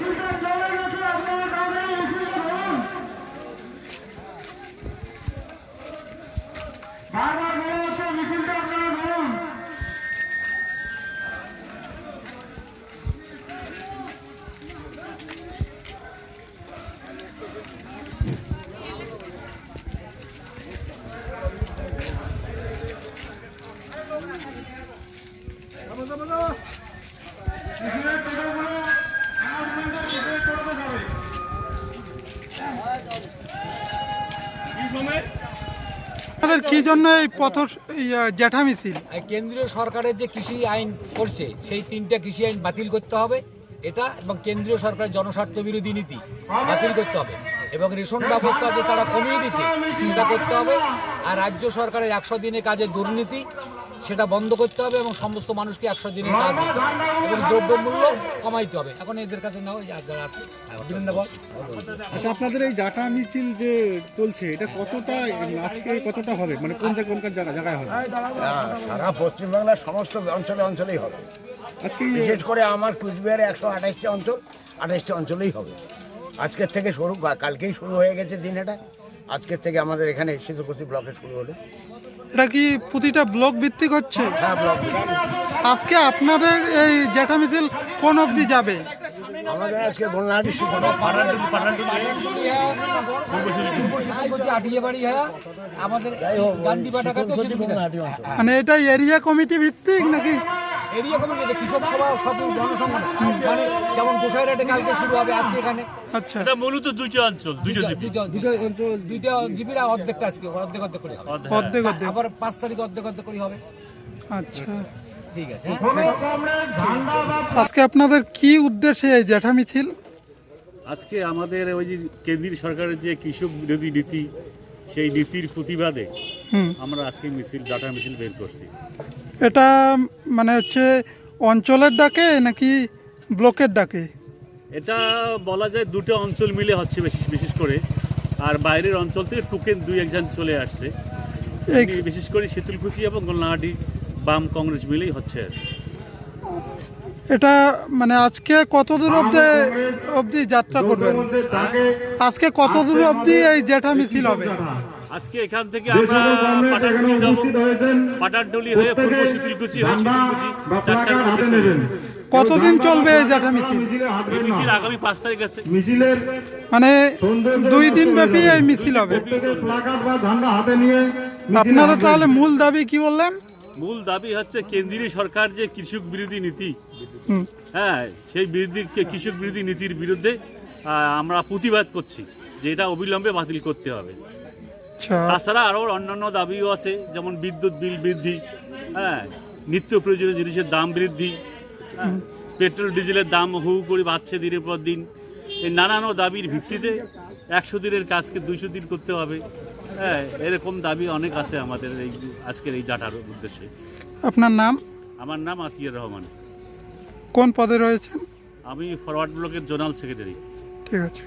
Thank you. আপনাদের কি জন্য এই পথর জ্যাঠা মিছিল? কেন্দ্রীয় সরকারের যে কৃষি আইন করছে, সেই তিনটা কৃষি আইন বাতিল করতে হবে। এটা এবং কেন্দ্রীয় সরকারের জনস্বার্থ বিরোধী নীতি বাতিল করতে হবে। এবং রেশন ব্যবস্থা যে তারা কমিয়ে দিচ্ছে সেটা করতে হবে। আর রাজ্য সরকারের একশো দিনে কাজের দুর্নীতি সেটা বন্ধ করতে হবে এবং সমস্ত মানুষকে একশো দিনের কাজ দিতে হবে। এবং দ্রব্যমূল্য কমাইতে হবে। এখন এদের কাছে না যারা আছে আচ্ছা আপনাদের এই জাটা মিছিল যে চলছে এটা কতটা আজকে কতটা হবে? মানে কোন জায়গা কোন জায়গা জায়গায় হবে? হ্যাঁ, সারা পশ্চিমবাংলার সমস্ত অঞ্চলে অঞ্চলেই হবে। আজকে বিশেষ করে আমার কুচবিহারে একশো আঠাশটি অঞ্চল আঠাশটি অঞ্চলেই হবে। আজকের থেকে শুরু কালকেই শুরু হয়ে গেছে দিন এটা আজকের থেকে আমাদের এখানে শীতলকুচি ব্লকে শুরু হলো। এটা কি প্রতিটা ব্লক ভিত্তিক হচ্ছে? হ্যাঁ ব্লক আজকে আপনাদের এই জ্যাঠা মিছিল কোন অবধি যাবে? আমাদের আজকে আমাদের মানে এটা এরিয়া কমিটি ভিত্তিক নাকি এরিয়া কমিটি এটা কৃষক সভা সব জনসংগঠন মানে যেমন গোসাইরাটে কালকে শুরু হবে আজকে এখানে। আচ্ছা। এটা মূলত দুইটা অঞ্চল দুইটা জিপি। দুইটা অঞ্চল দুইটা জিবিরা অর্ধেকটা আজকে অর্ধেক অর্ধেক করে হবে। অর্ধেক। অর্ধেক আবার পাঁচ তারিখ অর্ধেক অর্ধেক করে হবে। আচ্ছা। ঠিক আছে। আজকে আপনাদের কি উদ্দেশ্যে এই জ্যাঠা মিছিল? আজকে আমাদের ওই যে কেন্দ্রীয় সরকারের যে কৃষক বিরোধী নীতি সেই নীতির প্রতিবাদে আমরা আজকে মিছিল ডাটা মিছিল বের করছি। এটা মানে হচ্ছে অঞ্চলের ডাকে নাকি ব্লকের ডাকে? এটা বলা যায় দুটো অঞ্চল মিলে হচ্ছে বিশেষ বিশেষ করে। আর বাইরের অঞ্চল থেকে টোকেন দুই একজন চলে আসছে। বিশেষ করে শীতলকুচি এবং গোলনাহাটি বাম কংগ্রেস মিলেই হচ্ছে আর কি। এটা মানে আজকে কত দূর অবধি অবধি যাত্রা করবেন? আজকে কত দূর অবধি এই জ্যাঠা মিছিল হবে? আজকে এখান থেকে আমরা যাব। হয়ে পূর্ব শীতলকুচি হয়ে শীতলকুচি চারটার মধ্যে কতদিন চলবে এই জ্যাঠা মিছিল এই মিছিল আগামী পাঁচ তারিখ আছে। মিছিলের মানে দুই দিন ব্যাপী এই মিছিল হবে। থেকে প্লাকার্ড বা ঝান্ডা হাতে নিয়ে মিছিল তাহলে মূল দাবি কি বললেন? মূল দাবি হচ্ছে কেন্দ্রীয় সরকার যে কৃষক বিরোধী নীতি। হ্যাঁ সেই বিরোধী কৃষক বিরোধী নীতির বিরুদ্ধে আমরা প্রতিবাদ করছি যে এটা অবিলম্বে বাতিল করতে হবে। আচ্ছা। তাছাড়া আরও অন্যান্য দাবিও আছে যেমন বিদ্যুৎ বিল বৃদ্ধি হ্যাঁ নিত্য প্রয়োজনীয় জিনিসের দাম বৃদ্ধি হ্যাঁ, পেট্রোল ডিজেলের দাম হু হু করে বাড়ছে দিনের পর দিন। এই নানান দাবির ভিত্তিতে একশো দিনের কাজকে দুইশো দিন করতে হবে। হ্যাঁ এরকম দাবি অনেক আছে আমাদের এই আজকের এই জাটার উদ্দেশ্যে। আপনার নাম? আমার নাম আতিয়ার রহমান। কোন পদে রয়েছেন? আমি ফরওয়ার্ড ব্লকের জোনাল সেক্রেটারি। ঠিক আছে।